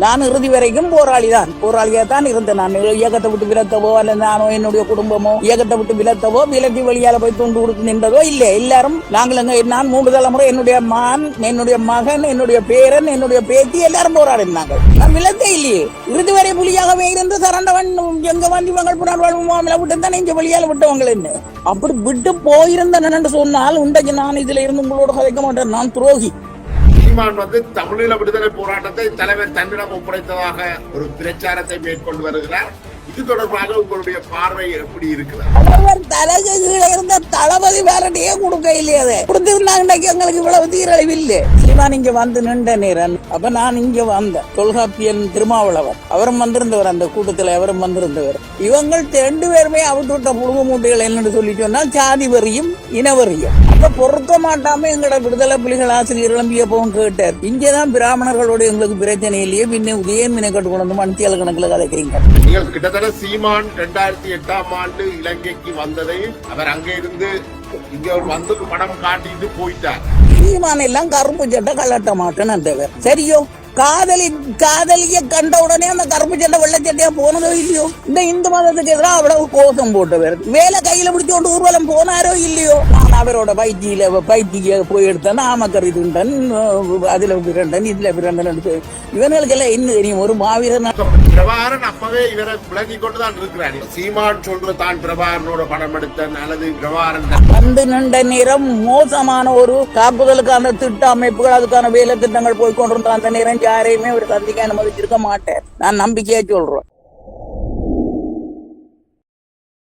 நான் இறுதி வரைக்கும் போராளி தான் போராளியா தான் இருந்தேன். நான் இயக்கத்தை விட்டு விலத்தவோ அல்ல நானோ என்னுடைய குடும்பமோ இயக்கத்தை விட்டு விலத்தவோ விலத்தி வழியால போய் துண்டு கொடுத்து நின்றதோ இல்ல எல்லாரும் நாங்கள் எங்க நான் மூன்று தலைமுறை என்னுடைய மான் என்னுடைய மகன் என்னுடைய பேரன் என்னுடைய பேத்தி எல்லாரும் போராடினாங்க. நான் விலத்தே இல்லையே. இறுதி வரை புலியாகவே இருந்து சரண்டவன் எங்க வந்து மகள் புறான் வாழ்வு மாமலை விட்டு தானே இங்க வழியால விட்டவங்க என்ன? அப்படி விட்டு போயிருந்தேன் சொன்னால் உண்டைக்கு நான் இதுல இருந்து உங்களோட கதைக்க மாட்டேன். நான் துரோகி. சீமான் வந்து தமிழீழ விடுதலை போராட்டத்தை தலைவர் தன்னிடம் ஒப்படைத்ததாக ஒரு பிரச்சாரத்தை மேற்கொண்டு வருகிறார். இது தொடர்பாக உங்களுடைய பார்வை எப்படி இருக்கிறது? அவர் தலைக்கு கீழே இருந்த தளபதி வேறட்டையே கொடுக்க இல்லையே கொடுத்திருந்தாங்க இன்னைக்கு எங்களுக்கு இவ்வளவு தீரழிவு இல்லை சீமான் இங்க வந்து நின்ற நேரன். அப்ப நான் இங்க வந்தேன் தொல்காப்பியன் திருமாவளவர் அவரும் வந்திருந்தவர் அந்த கூட்டத்தில் அவரும் வந்திருந்தவர். இவங்கள் ரெண்டு பேருமே அவுட்டு விட்ட புழுகு மூட்டைகள் என்னன்னு சொல்லி சொன்னால் சாதி வரியும் இனவரியும் அப்ப பொறுக்க மாட்டாம எங்களோட விடுதலை புலிகள் ஆசிரியர் இளம்பியப்பவும் கேட்டார். இங்கதான் பிராமணர்களோட எங்களுக்கு பிரச்சனை இல்லையே பின்ன உதயம் மீனை கட்டு கொண்டு வந்து மணித்தியால கணக்குல கதைக்கிறீங்க நீங்கள் சீமான் இரண்டாயிரத்தி எட்டாம் ஆண்டு இலங்கைக்கு வந்ததை அவர் அங்கே இருந்து இங்க வந்து படம் காட்டிட்டு போயிட்டார். சீமான் எல்லாம் கரும்பு சட்டை கலட்ட மாட்டேன்னு அந்தவர் சரியோ? காதலி காதலிய கண்ட உடனே அந்த கருப்பு சட்டை வெள்ளை சட்டையா போனதோ இல்லையோ? இந்த இந்து மதத்துக்கு எதிராக அவ்வளவு கோஷம் போட்டவர் வேலை கையில பிடிச்சு கொண்டு ஊர்வலம் போனாரோ இல்லையோ? நான் அவரோட பைத்தியில பைத்திய போய் எடுத்தேன் ஆமக்கறி துண்டன் அதுல பிரண்டன் இதுல பிரண்டன் எடுத்து இவங்களுக்கு எல்லாம் என்ன தெரியும்? ஒரு மாவீரன் பிரபாகரன் அப்பவே இவரை விலகி கொண்டுதான் இருக்கிறார். சீமான் சொல்ற தான் பிரபாகரனோட படம் எடுத்தேன் அல்லது பிரபாகரன் வந்து நின்ற நேரம் மோசமான ஒரு தாக்குதலுக்கான திட்ட அமைப்புகள் அதுக்கான வேலை திட்டங்கள் போய் கொண்டிருந்த அந்த நேரம் யாரையுமே ஒரு சந்திக்க அனுமதிச்சிருக்க மாட்டேன் நான் நம்பிக்கையா சொல்றேன்